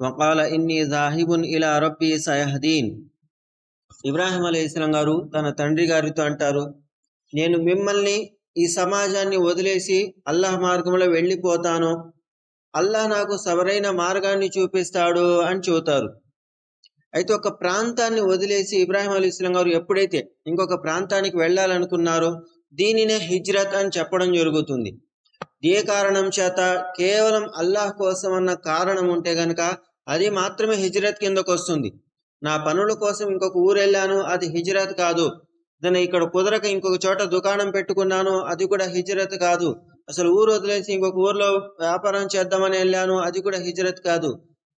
వకాల ఇన్ని జాహిబున్ ఇలా రబ్బి సయహదీన్ ఇబ్రాహిం ఇస్లాం గారు తన తండ్రి గారితో అంటారు నేను మిమ్మల్ని ఈ సమాజాన్ని వదిలేసి అల్లాహ్ మార్గంలో వెళ్ళిపోతాను. అల్లాహ్ నాకు సవరైన మార్గాన్ని చూపిస్తాడు అని చెబుతారు. అయితే ఒక ప్రాంతాన్ని వదిలేసి ఇబ్రాహిం అలీ ఇస్లాం గారు ఎప్పుడైతే ఇంకొక ప్రాంతానికి వెళ్ళాలనుకున్నారో దీనినే హిజ్రత్ అని చెప్పడం జరుగుతుంది. ఏ కారణం చేత కేవలం అల్లాహ్ కోసం అన్న కారణం ఉంటే గనక అది మాత్రమే హిజ్రత్ కిందకు వస్తుంది. నా పనుల కోసం ఇంకొక ఊరు వెళ్ళాను అది హిజ్రత్ కాదు. నేను ఇక్కడ కుదరక ఇంకొక చోట దుకాణం పెట్టుకున్నాను అది కూడా హిజ్రత్ కాదు. అసలు ఊరు వదిలేసి ఇంకొక ఊర్లో వ్యాపారం చేద్దామని వెళ్ళాను అది కూడా హిజ్రత్ కాదు.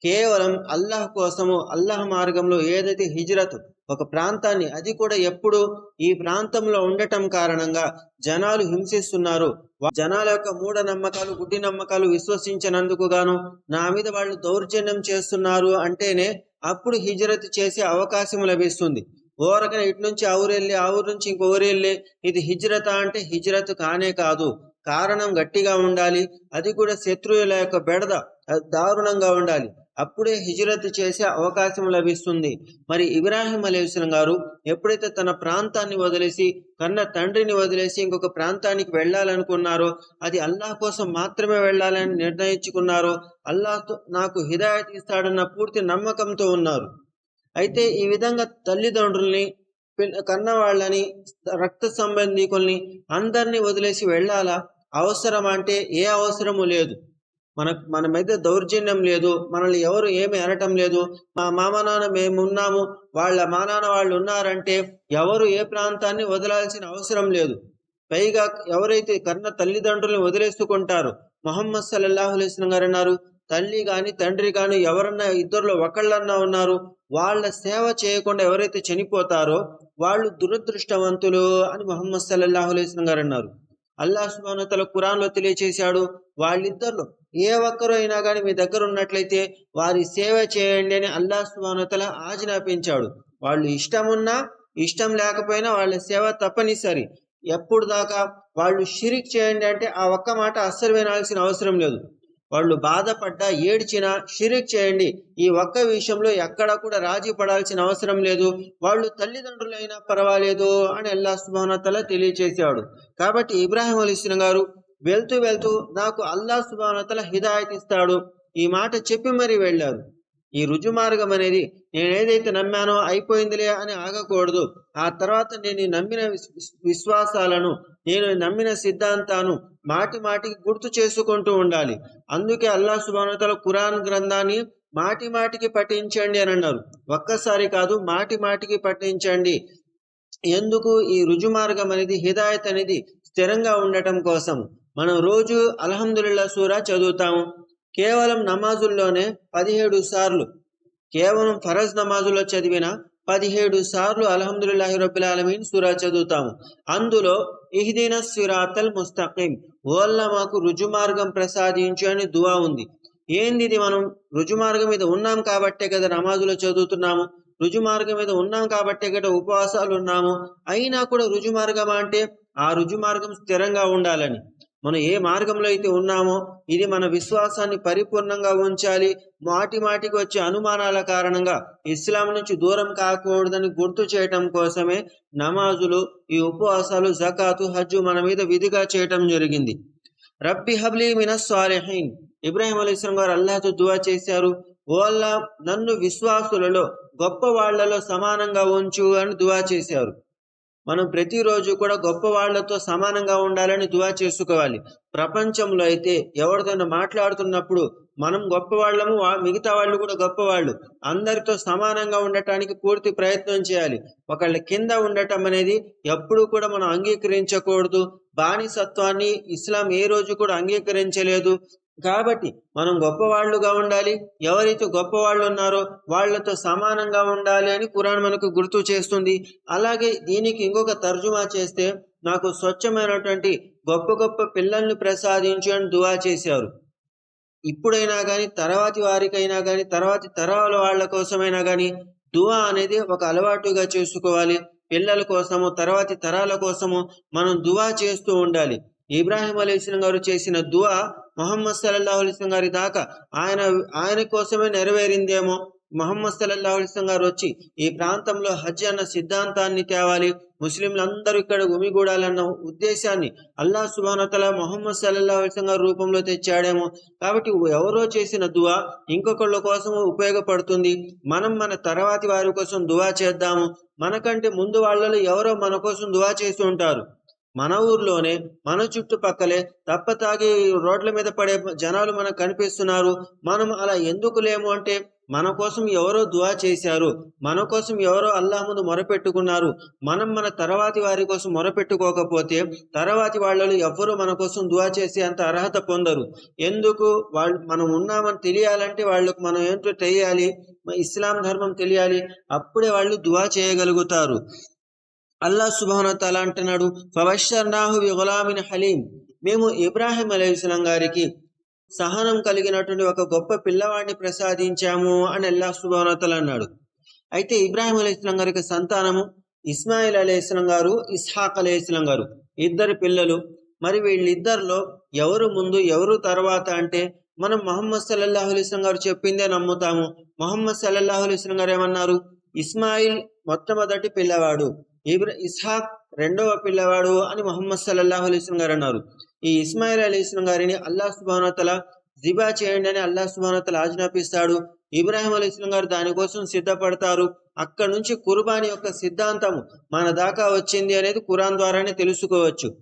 కేవలం అల్లాహ్ కోసము అల్లాహ్ మార్గంలో ఏదైతే హిజ్రత్ ఒక ప్రాంతాన్ని అది కూడా ఎప్పుడు ఈ ప్రాంతంలో ఉండటం కారణంగా జనాలు హింసిస్తున్నారు. జనాల యొక్క మూఢ నమ్మకాలు గుడ్డి నమ్మకాలు విశ్వసించినందుకు గాను నా మీద వాళ్ళు దౌర్జన్యం చేస్తున్నారు అంటేనే అప్పుడు హిజరత్ చేసే అవకాశం లభిస్తుంది. ఓరకన ఇటు నుంచి ఆ ఊరు వెళ్ళి ఆ ఊరు నుంచి ఇంకో వెళ్ళి ఇది హిజ్రత అంటే హిజ్రత్ కానే కాదు. కారణం గట్టిగా ఉండాలి. అది కూడా శత్రువుల యొక్క బెడద. అది దారుణంగా ఉండాలి. అప్పుడే హిజరత్ చేసే అవకాశం లభిస్తుంది. మరి ఇబ్రాహిం అలీస్లం గారు ఎప్పుడైతే తన ప్రాంతాన్ని వదిలేసి కన్న తండ్రిని వదిలేసి ఇంకొక ప్రాంతానికి వెళ్ళాలనుకున్నారో అది అల్లాహ్ కోసం మాత్రమే వెళ్ళాలని నిర్ణయించుకున్నారో అల్లాహ్ నాకు హిదాయత్ ఇస్తాడన్న పూర్తి నమ్మకంతో ఉన్నారు. అయితే ఈ విధంగా తల్లిదండ్రుల్ని కన్నవాళ్ళని కన్న వాళ్ళని రక్త సంబంధికుల్ని అందరినీ వదిలేసి వెళ్ళాలా? అవసరం అంటే ఏ అవసరము లేదు. మన మన మీద దౌర్జన్యం లేదు. మనల్ని ఎవరు ఏమి అనటం లేదు. మా మామ నాన్న మేము ఉన్నాము వాళ్ళ మా నాన్న వాళ్ళు ఉన్నారంటే ఎవరు ఏ ప్రాంతాన్ని వదలాల్సిన అవసరం లేదు. పైగా ఎవరైతే కన్న తల్లిదండ్రులను వదిలేసుకుంటారు మొహమ్మద్ సల్లల్లాహు అలైస్లం గారు అన్నారు తల్లి కానీ తండ్రి కానీ ఎవరన్నా ఇద్దరులో ఒకళ్ళన్నా ఉన్నారు వాళ్ళ సేవ చేయకుండా ఎవరైతే చనిపోతారో వాళ్ళు దురదృష్టవంతులు అని మొహమ్మద్ సల్లల్లాహు అలైస్లం గారు అన్నారు. అల్లా సుబానతల కురాన్లో తెలియచేశాడు వాళ్ళిద్దరిలో ఏ ఒక్కరు అయినా కానీ మీ దగ్గర ఉన్నట్లయితే వారి సేవ చేయండి అని అల్లా సుబానతల ఆజ్ఞాపించాడు. వాళ్ళు ఇష్టమున్నా ఇష్టం లేకపోయినా వాళ్ళ సేవ తప్పనిసరి. ఎప్పుడు దాకా వాళ్ళు షిరిక్ చేయండి అంటే ఆ ఒక్క మాట అస్సలు వినాల్సిన అవసరం లేదు. వాళ్ళు బాధపడ్డా ఏడ్చినా షిరిక్ చేయండి. ఈ ఒక్క విషయంలో ఎక్కడ కూడా రాజీ పడాల్సిన అవసరం లేదు. వాళ్ళు తల్లిదండ్రులైనా పర్వాలేదు అని అల్లా సుభానతల తెలియచేశాడు. కాబట్టి ఇబ్రాహిం అలీస్లం గారు వెళ్తూ వెళ్తూ నాకు అల్లా సుభానతల హిదాయత్ ఇస్తాడు. ఈ మాట చెప్పి మరీ వెళ్ళారు. ఈ రుజు మార్గం అనేది నేనేదైతే నమ్మానో అయిపోయిందిలే అని ఆగకూడదు. ఆ తర్వాత నేను నమ్మిన విశ్వాసాలను నేను నమ్మిన సిద్ధాంతాను మాటి మాటికి గుర్తు చేసుకుంటూ ఉండాలి. అందుకే అల్లా సుబానతల కురాన్ గ్రంథాన్ని మాటి మాటికి పఠించండి అని అన్నారు. ఒక్కసారి కాదు మాటి మాటికి పఠించండి. ఎందుకు? ఈ రుజు మార్గం అనేది హిదాయత్ అనేది స్థిరంగా ఉండటం కోసం. మనం రోజు అల్హమ్దుల్లా సూరా చదువుతాము. కేవలం నమాజుల్లోనే పదిహేడు సార్లు కేవలం ఫరజ్ నమాజుల్లో చదివిన పదిహేడు సార్లు అలహదుల్లాహి రబ్బిల్ ఆలమీన్ సురా చదువుతాము. అందులో ఇహ్దిన సిరాతల్ ముస్తఖీం ఓల్ల మాకు రుజుమార్గం ప్రసాదించు అని దువా ఉంది. ఏంది ఇది మనం రుజుమార్గం మీద ఉన్నాం కాబట్టే కదా నమాజులో చదువుతున్నాము? రుజుమార్గం మీద ఉన్నాం కాబట్టే కదా ఉపవాసాలు ఉన్నాము? అయినా కూడా రుజుమార్గం అంటే ఆ రుజుమార్గం స్థిరంగా ఉండాలని. మనం ఏ మార్గంలో అయితే ఉన్నామో ఇది మన విశ్వాసాన్ని పరిపూర్ణంగా ఉంచాలి. మాటి మాటికి వచ్చే అనుమానాల కారణంగా ఇస్లాం నుంచి దూరం కాకూడదని గుర్తు చేయటం కోసమే నమాజులు ఈ ఉపవాసాలు జకాతు హజ్జు మన మీద విధిగా చేయటం జరిగింది. రబ్బి హబ్లీ మినస్ సాలిహీన్. ఇబ్రాహిం అలీస్లం గారు అల్లాహతో దువా చేశారు. ఓ అల్లా నన్ను విశ్వాసులలో గొప్ప వాళ్ళలో సమానంగా ఉంచు అని దువా చేశారు. మనం ప్రతిరోజు కూడా గొప్ప వాళ్ళతో సమానంగా ఉండాలని దువా చేసుకోవాలి. ప్రపంచంలో అయితే ఎవరితోనో మాట్లాడుతున్నప్పుడు మనం గొప్పవాళ్ళము మిగతా వాళ్ళు కూడా గొప్పవాళ్ళు అందరితో సమానంగా ఉండటానికి పూర్తి ప్రయత్నం చేయాలి. ఒకళ్ళ కింద ఉండటం అనేది ఎప్పుడూ కూడా మనం అంగీకరించకూడదు. బానిసత్వాన్ని ఇస్లాం ఏ రోజు కూడా అంగీకరించలేదు. కాబట్టి మనం గొప్పవాళ్ళుగా ఉండాలి. ఎవరైతే గొప్పవాళ్ళు ఉన్నారో వాళ్ళతో సమానంగా ఉండాలి అని కురాన్ మనకు గుర్తు చేస్తుంది. అలాగే దీనికి ఇంకొక తర్జుమా చేస్తే నాకు స్వచ్ఛమైనటువంటి గొప్ప గొప్ప పిల్లల్ని ప్రసాదించు అని దువా చేశారు. ఇప్పుడైనా కానీ తర్వాతి వారికైనా కానీ తర్వాతి తరాల వాళ్ళ కోసమైనా కానీ దువా అనేది ఒక అలవాటుగా చేసుకోవాలి. పిల్లల కోసము తర్వాతి తరాల కోసము మనం దువా చేస్తూ ఉండాలి. ఇబ్రాహిం అలీస్లం గారు చేసిన దువా మొహమ్మద్ సల్లల్లాహు అలీస్లం గారి దాకా ఆయన ఆయన కోసమే నెరవేరిందేమో మొహమ్మద్ సల్లల్లాహు అలీస్లం గారు వచ్చి ఈ ప్రాంతంలో హజ్ అన్న సిద్ధాంతాన్ని తేవాలి ముస్లింలందరూ ఇక్కడ గుమిగూడాలన్న ఉద్దేశాన్ని అల్లా సుబానతల మొహమ్మద్ సల్లల్లాహు అలీస్లం గారి రూపంలో తెచ్చాడేమో. కాబట్టి ఎవరో చేసిన దువా ఇంకొకళ్ళ కోసం ఉపయోగపడుతుంది. మనం మన తర్వాతి వారి కోసం దువా చేద్దాము. మనకంటే ముందు వాళ్ళలో ఎవరో మన కోసం దువా చేసి ఉంటారు. మన ఊర్లోనే మన చుట్టుపక్కలే తప్ప తాగి రోడ్ల మీద పడే జనాలు మనకు కనిపిస్తున్నారు. మనం అలా ఎందుకు లేము అంటే మన కోసం ఎవరో దువా చేశారు. మన కోసం ఎవరో అల్లా ముందు మొరపెట్టుకున్నారు. మనం మన తర్వాతి వారి కోసం మొరపెట్టుకోకపోతే తర్వాతి వాళ్ళలో ఎవ్వరూ మన కోసం దువా చేసే అంత అర్హత పొందరు. ఎందుకు? వాళ్ళు మనం ఉన్నామని తెలియాలంటే వాళ్ళకు మనం ఏంటో తెలియాలి. ఇస్లాం ధర్మం తెలియాలి. అప్పుడే వాళ్ళు దువా చేయగలుగుతారు. అల్లా సుబాన తల అంటున్నాడు ఫవషర్నాహు గులామిన్ హలీం మేము ఇబ్రాహిం అలైస్లాం గారికి సహనం కలిగినటువంటి ఒక గొప్ప పిల్లవాడిని ప్రసాదించాము అని అల్లా సుబానతల అన్నాడు. అయితే ఇబ్రాహిం అలైస్లాం గారికి సంతానము ఇస్మాయిల్ అలైస్లాం గారు ఇస్హాక్ అలైస్లాం గారు. ఇద్దరు పిల్లలు. మరి వీళ్ళిద్దరిలో ఎవరు ముందు ఎవరు తర్వాత అంటే మనం మొహమ్మద్ సల్లల్లాహు అలైస్లం గారు చెప్పిందే నమ్ముతాము. మొహమ్మద్ సల్లల్లాహు అలైస్లం గారు ఏమన్నారు? ఇస్మాయిల్ మొట్టమొదటి పిల్లవాడు. ఇబ్ర ఇస్హాక్ రెండవ పిల్లవాడు అని మొహమ్మద్ సల్లాహు అలైస్లం గారు అన్నారు. ఈ ఇస్మాయిల్ అలీస్లం గారిని అల్లా సుబానతల జిబా చేయండి అని అల్లా సుబానతల ఆజ్ఞాపిస్తాడు. ఇబ్రాహిం అలీస్లం గారు దానికోసం సిద్ధపడతారు. అక్కడ నుంచి కుర్బానీ యొక్క సిద్ధాంతం మన దాకా వచ్చింది అనేది కురాన్ ద్వారానే తెలుసుకోవచ్చు.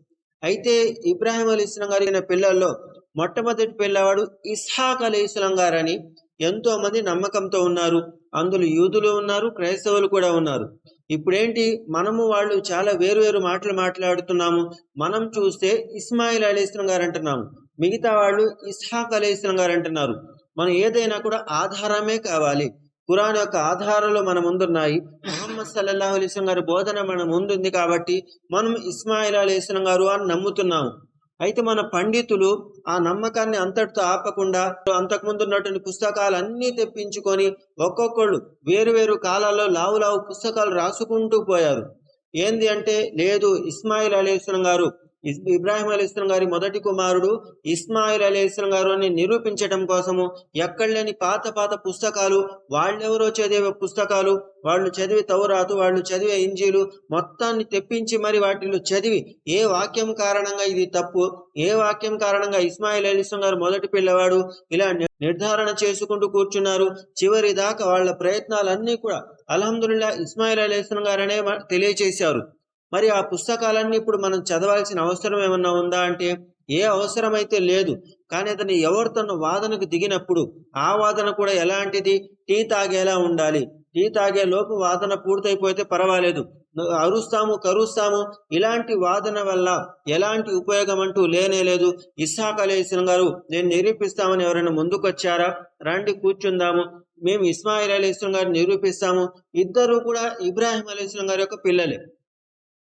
అయితే ఇబ్రాహిం అలీస్లం గారి పిల్లల్లో మొట్టమొదటి పిల్లవాడు ఇస్హాక్ అలీస్లం గారని ఎంతో మంది నమ్మకంతో ఉన్నారు. అందులో యూదులు ఉన్నారు క్రైస్తవులు కూడా ఉన్నారు. ఇప్పుడేంటి? మనము వాళ్ళు చాలా వేరు వేరు మాటలు మాట్లాడుతున్నాము. మనం చూస్తే ఇస్మాయిల్ అలీస్లం గారు అంటున్నాము. మిగతా వాళ్ళు ఇస్హాక్ అలీస్లం గారు అంటున్నారు. మనం ఏదైనా కూడా ఆధారమే కావాలి. కురాన్ యొక్క ఆధారాలు మన ముందున్నాయి. మొహమ్మద్ సల్లాహు అలీస్లం గారి బోధన మన ముందుంది కాబట్టి మనం ఇస్మాయిల్ అలీస్లం గారు అని నమ్ముతున్నాము. అయితే మన పండితులు ఆ నమ్మకాన్ని అంతటితో ఆపకుండా అంతకుముందు ఉన్నటువంటి పుస్తకాలు అన్నీ తెప్పించుకొని ఒక్కొక్కళ్ళు వేరు వేరు కాలాల్లో లావు లావు పుస్తకాలు రాసుకుంటూ పోయారు. ఏంది అంటే లేదు ఇస్మాయిల్ అలీస్లం గారు ఇబ్రాహిం అలీస్లం గారి మొదటి కుమారుడు ఇస్మాయిల్ అలీస్లం గారు అని నిరూపించటం కోసము ఎక్కడ లేని పాత పాత పుస్తకాలు వాళ్ళెవరో చదివే పుస్తకాలు వాళ్ళు చదివి తౌరాతు వాళ్ళు చదివే ఇంజీలు మొత్తాన్ని తెప్పించి మరి వాటిలో చదివి ఏ వాక్యం కారణంగా ఇది తప్పు ఏ వాక్యం కారణంగా ఇస్మాయిల్ అలీస్లం గారు మొదటి పిల్లవాడు ఇలా నిర్ధారణ చేసుకుంటూ కూర్చున్నారు. చివరి దాకా వాళ్ళ ప్రయత్నాలన్నీ కూడా అల్హమ్దుల్లా ఇస్మాయిల్ అలీస్లం గారనే తెలియచేశారు. మరి ఆ పుస్తకాలన్నీ ఇప్పుడు మనం చదవాల్సిన అవసరం ఏమన్నా ఉందా అంటే ఏ అవసరమైతే లేదు. కానీ అతను ఎవరితోనో వాదనకు దిగినప్పుడు ఆ వాదన కూడా ఎలాంటిది? టీ తాగేలా ఉండాలి. టీ తాగే లోపు వాదన పూర్తయిపోతే పర్వాలేదు. అరుస్తాము కరుస్తాము. ఇలాంటి వాదన వల్ల ఎలాంటి ఉపయోగం అంటూ లేనే లేదు. ఇస్సాక్ అలీస్లం గారు నేను నిరూపిస్తామని ఎవరైనా ముందుకొచ్చారా? రండి కూర్చుందాము. మేము ఇస్మాయిల్ అలీస్లం గారిని నిరూపిస్తాము. ఇద్దరు కూడా ఇబ్రాహిం అలీస్లం గారి యొక్క పిల్లలే.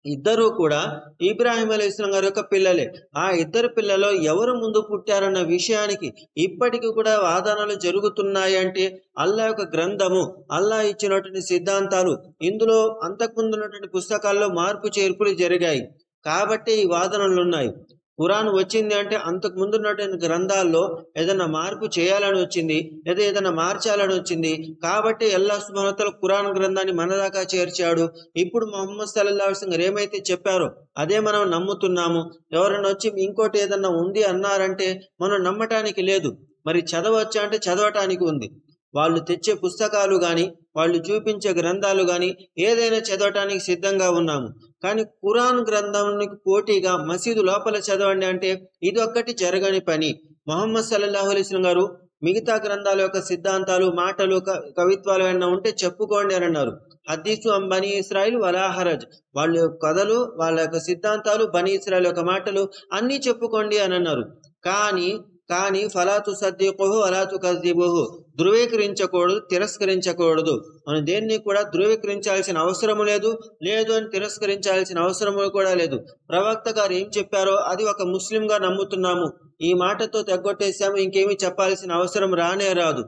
ఇద్దరూ కూడా ఇబ్రాహిం అలీస్లం గారి యొక్క పిల్లలే. ఆ ఇద్దరు పిల్లలో ఎవరు ముందు పుట్టారన్న విషయానికి ఇప్పటికీ కూడా వాదనలు జరుగుతున్నాయి అంటే అల్లా యొక్క గ్రంథము అల్లా ఇచ్చినటువంటి సిద్ధాంతాలు ఇందులో అంతకుముందు ఉన్నటువంటి పుస్తకాల్లో మార్పు చేర్పులు జరిగాయి. కాబట్టి ఈ వాదనలు ఉన్నాయి. ఖురాన్ వచ్చింది అంటే అంతకు ముందు ఉన్నటువంటి గ్రంథాల్లో ఏదైనా మార్పు చేయాలని వచ్చింది లేదా ఏదైనా మార్చాలని వచ్చింది. కాబట్టి ఎల్లా సుమహతలు ఖురాన్ గ్రంథాన్ని మన దాకా చేర్చాడు. ఇప్పుడు మొహమ్మద్ సల్లా గారు ఏమైతే చెప్పారో అదే మనం నమ్ముతున్నాము. ఎవరైనా వచ్చి ఇంకోటి ఏదన్నా ఉంది అన్నారంటే మనం నమ్మటానికి లేదు. మరి చదవచ్చా అంటే చదవటానికి ఉంది. వాళ్ళు తెచ్చే పుస్తకాలు కానీ వాళ్ళు చూపించే గ్రంథాలు కానీ ఏదైనా చదవటానికి సిద్ధంగా ఉన్నాము. కానీ కురాన్ గ్రంథానికి పోటీగా మసీదు లోపల చదవండి అంటే ఇది ఒక్కటి జరగని పని. మొహమ్మద్ సల్లాహు అలీస్లం గారు మిగతా గ్రంథాల యొక్క సిద్ధాంతాలు మాటలు కవిత్వాలు ఏమైనా ఉంటే చెప్పుకోండి అని అన్నారు. హద్దీసు బనీ ఇస్రాయిల్ వలాహరజ్ వాళ్ళ కథలు వాళ్ళ యొక్క సిద్ధాంతాలు బనీ ఇస్రాయిల్ యొక్క మాటలు అన్నీ చెప్పుకోండి అని అన్నారు. కానీ కానీ ఫలాతు సద్దికుహు అలాతు కద్దిబుహు ధృవీకరించకూడదు తిరస్కరించకూడదు. మనం దేన్ని కూడా ధృవీకరించాల్సిన అవసరము లేదు లేదు అని తిరస్కరించాల్సిన అవసరము కూడా లేదు. ప్రవక్త గారు ఏం చెప్పారో అది ఒక ముస్లింగా నమ్ముతున్నాము. ఈ మాటతో తెగ్గొట్టేశాము ఇంకేమీ చెప్పాల్సిన అవసరం రానే రాదు.